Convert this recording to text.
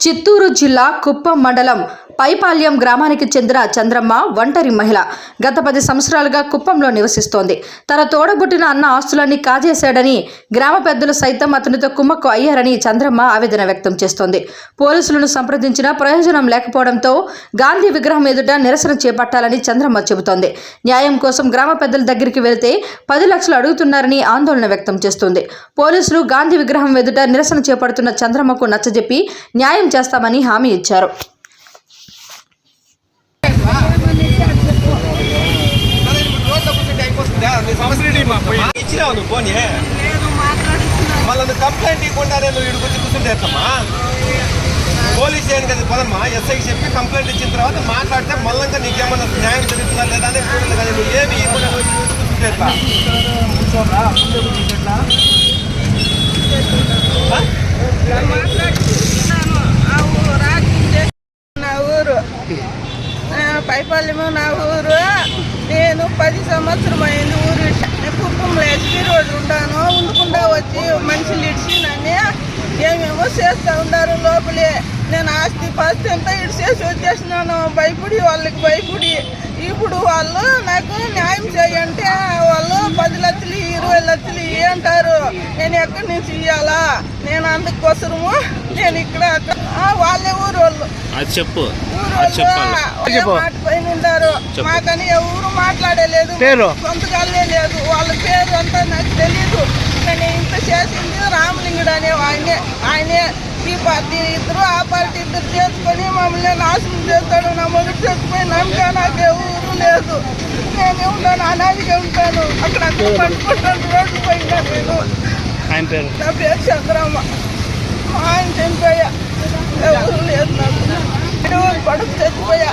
చిత్తూరు జిల్లా కుప్పం మండలం పైపాల్యం గ్రామానికి చెందిన చంద్రమ్మ ఒంటరి మహిళ. గత పది సంవత్సరాలుగా కుప్పంలో నివసిస్తోంది. తన తోడబుట్టిన అన్న ఆస్తులన్నీ కాజేశాడని గ్రామ పెద్దలు సైతం అతనితో కుమ్మక్కు అయ్యారని చంద్రమ్మ ఆవేదన వ్యక్తం చేస్తోంది. పోలీసులను సంప్రదించినా ప్రయోజనం లేకపోవడంతో గాంధీ విగ్రహం ఎదుట నిరసన చేపట్టాలని చంద్రమ్మ చెబుతోంది. న్యాయం కోసం గ్రామ పెద్దల దగ్గరికి వెళ్తే పది లక్షలు అడుగుతున్నారని ఆందోళన వ్యక్తం చేస్తుంది. పోలీసులు గాంధీ విగ్రహం ఎదుట నిరసన చేపడుతున్న చంద్రమ్మకు నచ్చజెప్పి న్యాయం చేస్తామని హామీ ఇచ్చారు. అదే ఇప్పుడు ఇచ్చినావు నువ్వు పోనీ మళ్ళీ నువ్వు కంప్లైంట్ ఇవ్వకుండానే నువ్వు ఇక్కడికి వచ్చి కూర్చుంటే పోలీస్ స్టేషన్ కదా పదమ్మా ఎస్ఐకి చెప్పి కంప్లైంట్ ఇచ్చిన తర్వాత మాట్లాడితే మళ్ళీ నీకేమన్నా న్యాయం జరుగుతుందా లేదా అనేది చూడదు కదా నువ్వు ఏమి ఇవ్వకుండా ఇక్కడికి కూర్చుంటే ఎట్లా ఆ? మాట్లాడుతున్నాను ఆ ఊరు రాజకీయ నా ఊరు ఆ, పైపల్లెము నా ఊరు. నేను పది సంవత్సరం అయింది ఊరు కుటుంబంలో ఎస్పీ రోడ్డు ఉంటాను. ఉండకుండా వచ్చి మనుషులు ఇడిచి నన్ను ఏమేమో చేస్తూ ఉన్నారు లోపలే. నేను ఆస్తి పాస్తి అంతా ఇడిచేసి వచ్చేసినాను. భయపడి వాళ్ళకి భయపడి ఇప్పుడు వాళ్ళు నాకు న్యాయం చేయంటే వాళ్ళు పది లక్షలు ఇరవై లక్షలు అంటారు నేను ఎక్కడి నుంచి ఇవ్వాలా నేను అందుకోసము నేను ఇక్కడ వాళ్ళే ఊరు వాళ్ళు చెప్పు. ఉండారు మాకని ఎవరు మాట్లాడలేదు? సొంతగానే లేదు వాళ్ళ పేరు అంతా నాకు తెలీదు. కానీ ఇంత చేసింది రామలింగుడు అనే ఆయనే. ఆయనే ఈ పార్టీ ఇద్దరు ఆ పార్టీ ఇద్దరు చేసుకొని మమ్మల్ని నాశనం చేస్తాడు. నా మొదటి చచ్చిపోయి నమ్మక నాకు ఎవరు లేదు. నేనే ఉంటాను అనాదిగా ఉంటాను. అక్కడ అక్కడ పట్టుకుంటాను రోడ్డు పోయినా నేను. ఆయన పేరు? నా పేరు చంద్రమ్మ. మా ఆయన చనిపోయా. ఎవరు లేదు నాకు. కొడుకు చచ్చిపోయా.